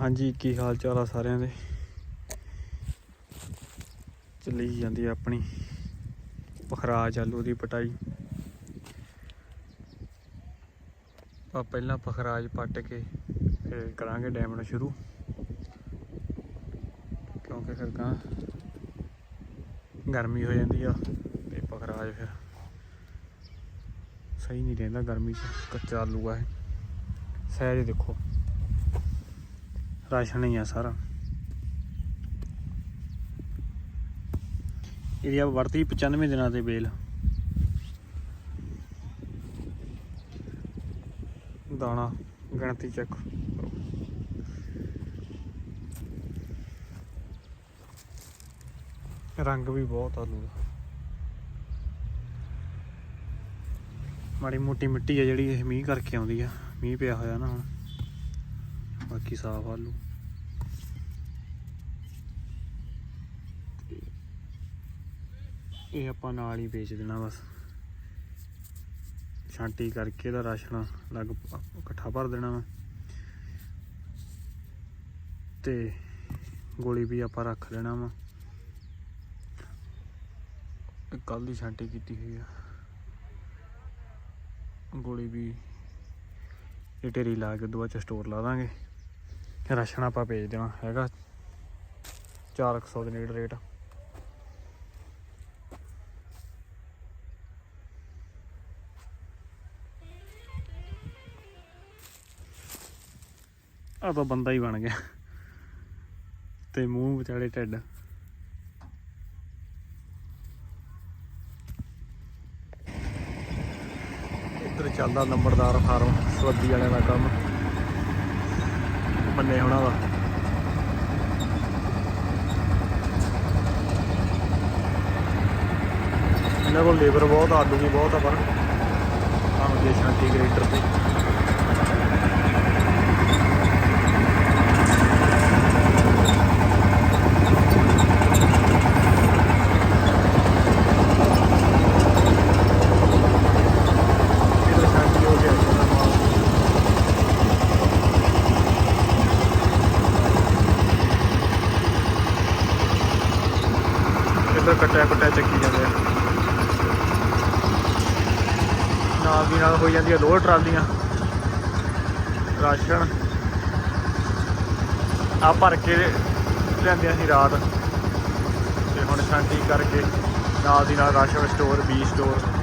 ਹਾਂਜੀ, ਕੀ ਹਾਲ ਚਾਲ ਆ ਸਾਰਿਆਂ ਦੇ? ਚੱਲੀ ਜਾਂਦੀ ਆਪਣੀ ਪਖਰਾਜ ਆਲੂ ਦੀ ਪਟਾਈ। ਆ ਪਹਿਲਾਂ ਪਖਰਾਜ ਪੱਟ ਕੇ ਫਿਰ ਕਰਾਂਗੇ ਡੈਮ ਡੈਮਣ ਸ਼ੁਰੂ। ਕਿਉਂਕਿ ਫਿਰ ਗਾਂ ਗਰਮੀ ਹੋ ਜਾਂਦੀ ਆ ਤੇ ਪਖਰਾਜ ਫਿਰ ਸਹੀ ਨਹੀਂ ਰਹਿੰਦਾ ਗਰਮੀ 'ਚ, ਕੱਚਾ ਆਲੂ ਆ ਇਹ। ਸਹਿਜ ਦੇਖੋ। ਰਾਸ਼ਨ ਹੀ ਆ ਸਾਰਾ। ਇਹਦੀ ਆ ਵਰਤੀ 95 ਦਿਨਾਂ ਦੇ ਬੇਲ ਦਾਣਾ, ਗਿਣਤੀ ਚੱਕ ਰੰਗ ਵੀ ਬਹੁਤ ਆਲੂ ਦਾ। ਮਾੜੀ ਮੋਟੀ ਮਿੱਟੀ ਆ ਜਿਹੜੀ ਇਹ ਮੀਂਹ ਕਰਕੇ ਆਉਂਦੀ ਆ। ਮੀਂਹ ਪਿਆ ਹੋਇਆ ਨਾ ਹੁਣ। ਬਾਕੀ ਸਾਫ਼ ਆਲੂ। ਤੇ ਇਹ ਆਪਾਂ ਨਾਲ ਹੀ ਵੇਚ ਦੇਣਾ ਬਸ। ਛਾਂਟੀ ਕਰਕੇ ਇਹਦਾ ਰਾਸ਼ਨ ਲੱਗ ਇਕੱਠਾ ਭਰ ਦੇਣਾ ਵਾ। ਤੇ ਗੋਲੀ ਵੀ ਆਪਾਂ ਰੱਖ ਲੈਣਾ ਵਾ। ਕੱਲ ਦੀ ਛਾਂਟੀ ਕੀਤੀ ਹੋਈ ਆ। ਗੋਲੀ ਵੀ ਇਹ ਢੇਰੀ ਲਾ ਕੇ ਦੁਆ ਚ ਸਟੋਰ ਲਾ ਦਾਂਗੇ। ਰਾਸ਼ਨ ਆਪਾਂ ਭੇਜ ਦੇਣਾ ਹੈਗਾ? 400 ਦੇ ਨੇੜੇ ਰੇਟ। ਆ ਤਾਂ ਬੰਦਾ ਹੀ ਬਣ ਗਿਆ। ਤੇ ਮੂੰਹ ਵਿਚਾਲੇ ਢਿੱਡ। ਇੱਧਰ ਚੱਲਦਾ ਨੰਬਰਦਾਰ ਫਾਰਮ ਸਵੱਦੀ ਵਾਲਿਆਂ ਦਾ ਕੰਮ। ਬੰਨੇ ਹੋਣਾ ਦਾ ਇਹਨਾਂ ਕੋਲ ਲੇਬਰ ਬਹੁਤ ਆ, ਵੀ ਬਹੁਤ ਆ ਪਰ। ਆਹ ਦੇ ਸ਼ਾਂਤੀ ਗ੍ਰੇਡਰ ਤੇ ਇੱਧਰ ਸ਼ਾਂਤੀ ਹੋ ਗਿਆ ਸਾਰਾ ਮਾਲ ਇੱਧਰ ਕੱਟਿਆ ਕੱਟਿਆ ਚੱਕੀ ਜਾਂਦੇ ਆ। ਨਾਲ ਦੀ ਨਾਲ ਹੋ ਜਾਂਦੀਆਂ ਲੋਡ ਟਰਾਲੀਆਂ। ਰਾਸ਼ਨ। ਆ ਭਰ ਕੇ ਲਿਆਂਦੀਆਂ ਸੀ ਰਾਤ। ਤੇ ਹੁਣ ਛਾਂਟੀ ਕਰਕੇ ਨਾਲ ਦੀ ਨਾਲ ਰਾਸ਼ਨ ਸਟੋਰ, ਬੀ ਸਟੋਰ।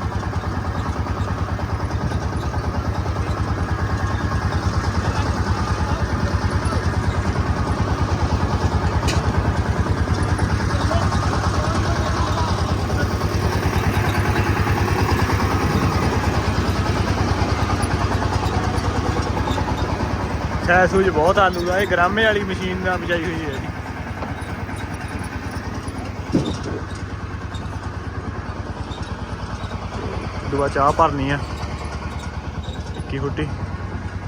ਸੈ ਸੂਜ ਬਹੁਤ ਆਲੂ ਦਾ ਇਹ ਗਰਾਮੇ ਵਾਲੀ ਮਸ਼ੀਨ ਨਾਲ ਬਜਾਈ ਹੋਈ ਹੈ ਜੀ। ਦੁਆ ਚਾਹ ਭਰਨੀ ਆ। ਇੱਕੀ ਫੁੱਟੀ।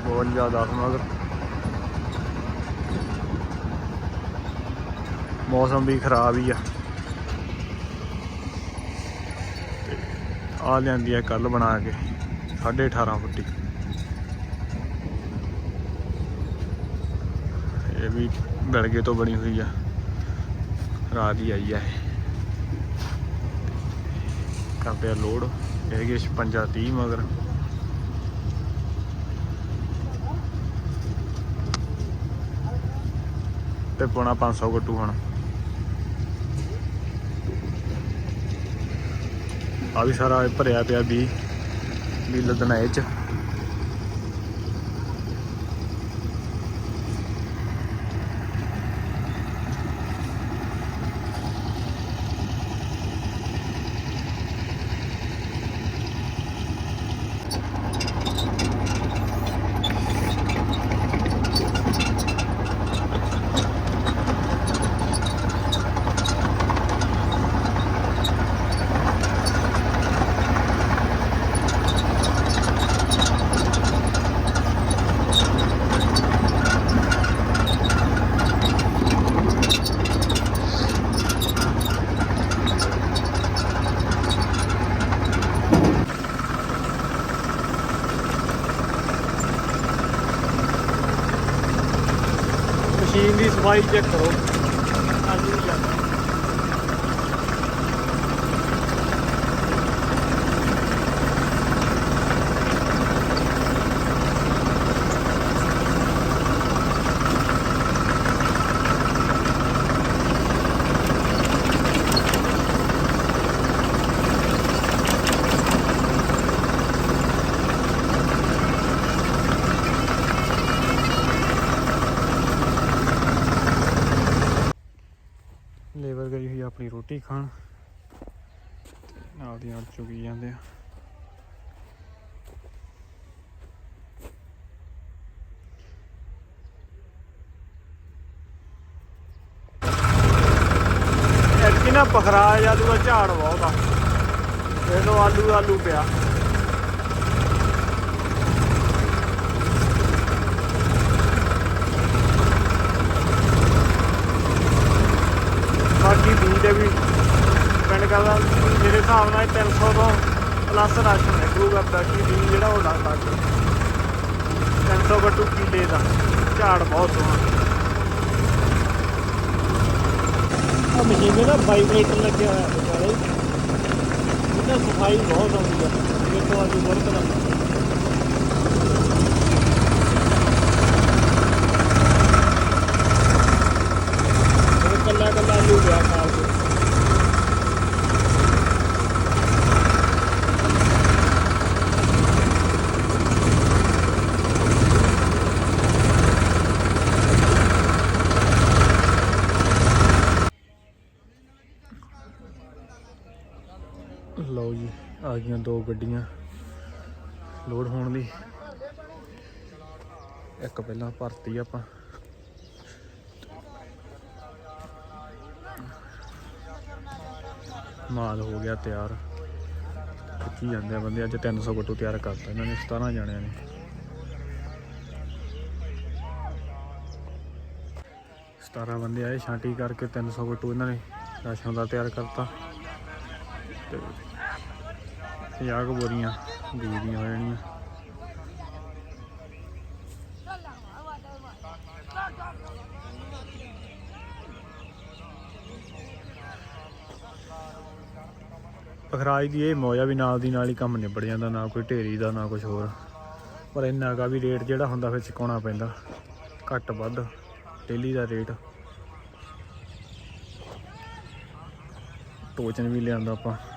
ਬਹੁਤ ਜ਼ਿਆਦਾ ਮਗਰ ਮੌਸਮ ਵੀ ਖਰਾਬ ਹੀ ਆ। ਆ ਲਿਆਂਦੀ ਆ ਕੱਲ ਬਣਾ ਕੇ 18.5 ਫੁੱਟੀ। ਇਹ ਵੀ ਬਲਗੇ ਤੋਂ ਬਣੀ ਹੋਈ ਆ। ਰਾਤ ਹੀ ਆਈ ਆ ਇਹ। ਕਰਦੇ ਆ ਲੋਡ। ਇਹ ਹੈਗੇ 56 30 ਮਗਰ। ਤੇ ਪੌਣਾ 500 ਗੱਟੂ ਹੁਣ। ਆ ਵੀ ਸਾਰਾ ਭਰਿਆ ਪਿਆ ਵੀ ਵੀ ਲੱਦਣਾ ਇਹ ਚ। ਸਫ਼ਾਈ ਚੈੱਕ ਕਰੋ ਅੱਜ ਵੀ ਜਾਂਦਾ ਲੇਬਰ ਗਈ ਹੋਈ ਆ ਆਪਣੀ ਰੋਟੀ ਖਾਣ। ਤੇ ਨਾਲ ਦੀ ਨਾਲ ਚੁਗੀ ਜਾਂਦੇ ਆ। ਐਤਕੀ ਪਖਰਾ ਆਲੂ ਦਾ ਝਾੜ ਬਹੁਤ ਆ। ਦੇਖ ਲਓ ਆਲੂ ਆਲੂ ਪਿਆ। ਬਾਕੀ ਬੀਜ ਦੇ ਵੀ ਡਿਪੈਂਡ ਕਰਦਾ। ਮੇਰੇ ਹਿਸਾਬ ਨਾਲ 300 ਤੋਂ ਪਲੱਸ ਰਾਸ਼ਨ ਨਿਕਲੂਗਾ ਬਾਕੀ ਬੀਜ ਜਿਹੜਾ ਉਹ ਲੱਗ ਲੱਗ 300 ਗੱਟੂ ਕਿੱਲੇ ਦਾ ਝਾੜ ਬਹੁਤ ਸੋਹਣਾ। ਆ ਮਸ਼ੀਨ ਦੇ ਨਾ ਵਾਈਬ੍ਰੇਟਰ ਲੱਗਿਆ ਹੋਇਆ। ਬਾਰੇ ਇਹਦਾ ਸਫ਼ਾਈ ਬਹੁਤ ਆਉਂਦੀ ਆ। ਇਹ ਤੋਂ ਅੱਜ ਵਰਕ ਦਾ ਉਹ ਕੱਲਾ ਕੱਲਾ ਆਲੂ ਪਿਆ ਖਾਲ ਕੇ ਲਓ ਜੀ ਦੋ ਗੱਡੀਆਂ ਲੋਡ ਹੋਣ ਲਈ ਇੱਕ ਪਹਿਲਾਂ ਭਰਤੀ ਆਪਾਂ। ਮਾਲ ਹੋ ਗਿਆ ਤਿਆਰ। ਕੀ ਜਾਂਦੇ ਆ ਬੰਦੇ, ਅੱਜ 300 ਗੱਟੂ ਤਿਆਰ ਕਰਤਾ ਇਹਨਾਂ ਨੇ 17 ਜਾਣਿਆਂ ਨੇ। ਸਤਾਰਾਂ ਬੰਦੇ ਆਏ, ਛਾਂਟੀ ਕਰਕੇ 300 ਗੱਟੂ ਇਹਨਾਂ ਨੇ ਰਾਸ਼ਨ ਦਾ ਤਿਆਰ ਕਰਤਾ। ਤੇ 50 ਕੁ ਬੋਰੀਆਂ ਬੀਜ ਦੀਆਂ ਹੋ ਜਾਣੀਆਂ। ਪਖਰਾਜ ਦੀ ਇਹ ਮੌਜਾ ਵੀ ਨਾਲ ਦੀ ਨਾਲ ਹੀ ਕੰਮ ਨਿਬੜ ਜਾਂਦਾ, ਨਾ ਕੋਈ ਢੇਰੀ ਦਾ, ਨਾ ਕੁਝ ਹੋਰ। ਪਰ ਇੰਨਾ ਕਾ ਵੀ ਰੇਟ ਜਿਹੜਾ ਹੁੰਦਾ ਫਿਰ ਚੁਕਾਉਣਾ ਪੈਂਦਾ। ਘੱਟ ਵੱਧ, ਡੇਲੀ ਦਾ ਰੇਟ। ਟੋਚਨ ਵੀ ਲਿਆਂਦਾ ਆਪਾਂ।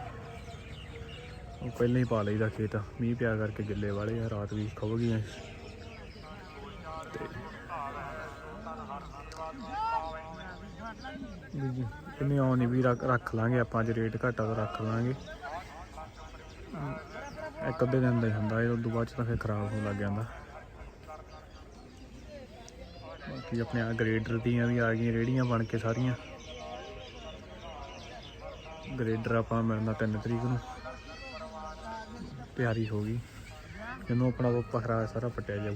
ਉਹ ਪਹਿਲਾਂ ਹੀ ਪਾ ਲਈਦਾ ਖੇਤ। ਮੀਂਹ ਪਿਆ ਕਰਕੇ ਗਿੱਲੇ ਵਾਲੇ ਆ, ਰਾਤ ਵੀ ਖੁੱਭ ਗਈਆਂ। ਤੇ ਵੀ ਜੀ ਆਉਣੀ ਵੀ ਰੱਖ ਰੱਖ ਲਾਂਗੇ, ਆਪਾਂ ਅੱਜ ਰੇਟ ਘਟਾ ਤਾਂ ਰੱਖ ਲਾਂਗੇ। ਇੱਕ ਅੱਧੇ ਦਿਨ ਦਾ ਹੀ ਹੁੰਦਾ, ਇਹ ਤੋਂ ਬਾਅਦ ਚ ਤਾਂ ਫਿਰ ਖਰਾਬ ਹੋਣ ਲੱਗ ਜਾਂਦਾ। ਬਾਕੀ ਆਪਣੇ ਆ ਗ੍ਰੇਡਰ ਦੀਆਂ ਵੀ ਆ ਗਈਆਂ ਰੇੜੀਆਂ ਬਣ ਕੇ ਸਾਰੀਆਂ। ਗ੍ਰੇਡਰ ਆਪਾਂ ਮਿਲਣਾ 3 ਤਰੀਕ ਨੂੰ। ਪਿਆਰੀ ਹੋ ਗਈ। ਇਹਨੂੰ ਆਪਣਾ ਉਹ ਪਖਰਾਜ ਸਾਰਾ ਪਟਿਆ ਜਾਊ।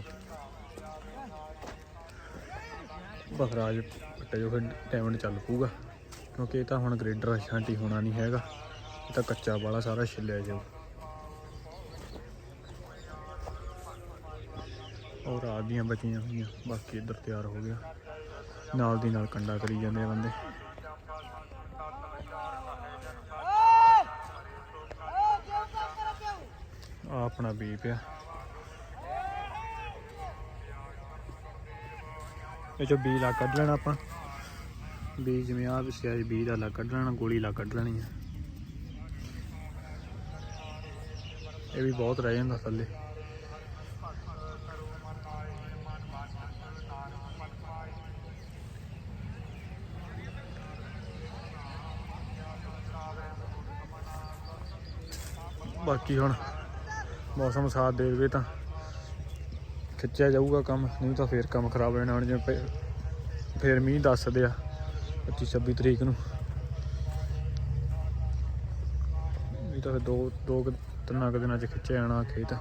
ਪਖਰਾਜ ਪਟਿਆ ਜਾਊ, ਫਿਰ ਡਾਇਮੰਡ ਚੱਲ ਪੂਗਾ ਕਿਉਂਕਿ ਇਹ ਤਾਂ ਹੁਣ ਗ੍ਰੇਡਰ ਸ਼ਾਂਟੀ ਹੋਣਾ ਨਹੀਂ ਹੈਗਾ। ਇਹ ਤਾਂ ਕੱਚਾ ਵਾਲਾ ਸਾਰਾ ਛਿੱਲਿਆ ਜਾਊ। ਔਰ ਰਾਤ ਦੀਆਂ ਬਚੀਆਂ ਹੋਈਆਂ, ਬਾਕੀ ਇੱਧਰ ਤਿਆਰ ਹੋ ਗਿਆ। ਨਾਲ ਦੀ ਨਾਲ ਕੰਡਾ ਕਰੀ ਜਾਂਦੇ ਆ ਬੰਦੇ। ਆ ਆਪਣਾ ਬੀ ਪਿਆ ਇਹ ਚੋਂ ਬੀ ਲਾ ਕੱਢ ਲੈਣਾ ਆਪਾਂ। ਬੀ ਜਿਵੇਂ ਆ ਵਿਸਿਆ ਜੀ ਬੀ ਦਾ ਲਾ ਕੱਢ ਲੈਣਾ, ਗੋਲੀ ਲਾ ਕੱਢ ਲੈਣੀ ਆ। ਇਹ ਵੀ ਬਹੁਤ ਰਹਿ ਜਾਂਦਾ ਥੱਲੇ। ਬਾਕੀ ਹੁਣ ਮੌਸਮ ਸਾਥ ਦੇ ਦੇਵੇ ਤਾਂ ਖਿੱਚਿਆ ਜਾਊਗਾ ਕੰਮ, ਨਹੀਂ ਤਾਂ ਫੇਰ ਕੰਮ ਖਰਾਬ ਹੋ ਜਾਣਾ, ਹੁਣ ਜਿਵੇਂ ਫੇਰ ਮੀਂਹ ਦੱਸਦੇ ਆ 25 26 ਤਰੀਕ ਨੂੰ। ਨਹੀਂ ਤਾਂ ਦੋ ਦੋ ਕੁ- ਤਿੰਨਾਂ ਕੁ ਦਿਨਾਂ ਚ ਖਿੱਚਿਆ ਜਾਣਾ ਖੇਤ।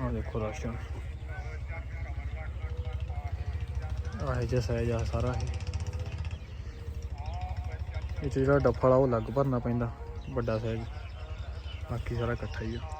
ਆ ਦੇਖੋ ਰਾਸ਼ਨ। ਆਹ ਜਿਹਾ ਸਾਈਜ਼ ਆ ਸਾਰਾ ਇਹ। ਇਹ 'ਚ ਜਿਹੜਾ ਡੱਫ ਵਾਲਾ ਉਹ ਅਲੱਗ ਭਰਨਾ ਪੈਂਦਾ, ਵੱਡਾ ਸਾਈਜ਼ ਬਾਕੀ ਸਾਰਾ ਇਕੱਠਾ ਹੀ ਆ।